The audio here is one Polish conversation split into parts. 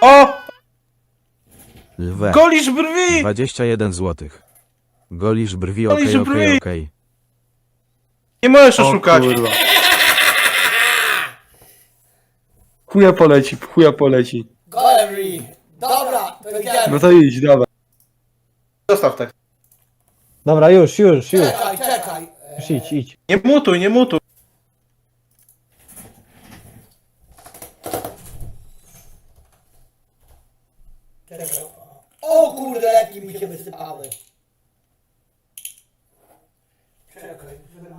O! Lwe. Golisz brwi! 21 złotych. Golisz brwi, okej, Golisz okej, brwi. okej. Nie możesz oszukać. kurwa. Chuja poleci, chuja poleci. Gallery! Dobra, powiedziałem. No to idź, dawaj. Zostaw tak. Dobra, już, już, już. Czekaj, czekaj. Już idź, idź. Nie mutuj, nie mutuj. O kurde, leki mi się wysypały. Czekaj, sobie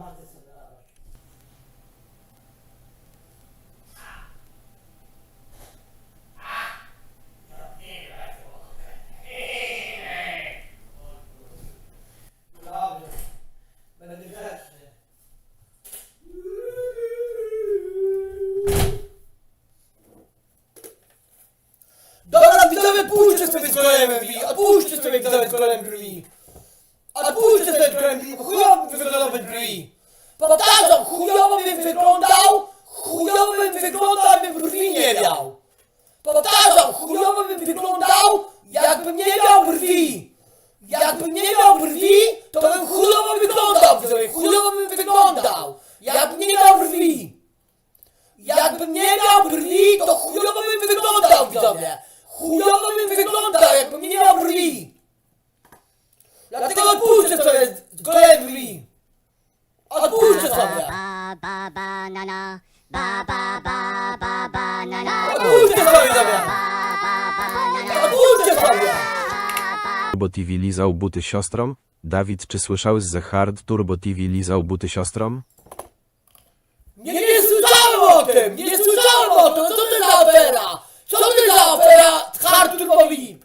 Pójdźcie sobie z kolejem brwi, odpuśćcie sobie z kolejem brwi. Odpuśćcie sobie z kolejem brwi, bo chujowo by wyglądał bez brwi. Powtarzam, chujowo bym wyglądał, chujowo bym wyglądał, jakbym brwi nie miał. Powtarzam, chujowo bym wyglądał, jakbym nie miał brwi. Jakbym nie miał brwi, to bym chujowo wyglądał, widzowie, chujowo bym wyglądał. Jakbym nie miał brwi. Jakbym nie miał brwi, to chujowo bym wyglądał, widzowie. Chujowo bym wyglądał, jakbym nie miał brwi. Dlatego odpuszczę sobie kolejnej brwi. Odpuszczę sobie. ba ba ba ba ba ba banana Odpuszczę sobie, widzowie. ba ba banana Odpuszczę sobie. Turbo TV lizał buty siostrom? Dawid, czy słyszałeś, że Hard Turbo TV lizał buty siostrom? Nie, nie słyszałem o tym! Nie słyszałem o tym! Co to za afera? Tudo Golvin!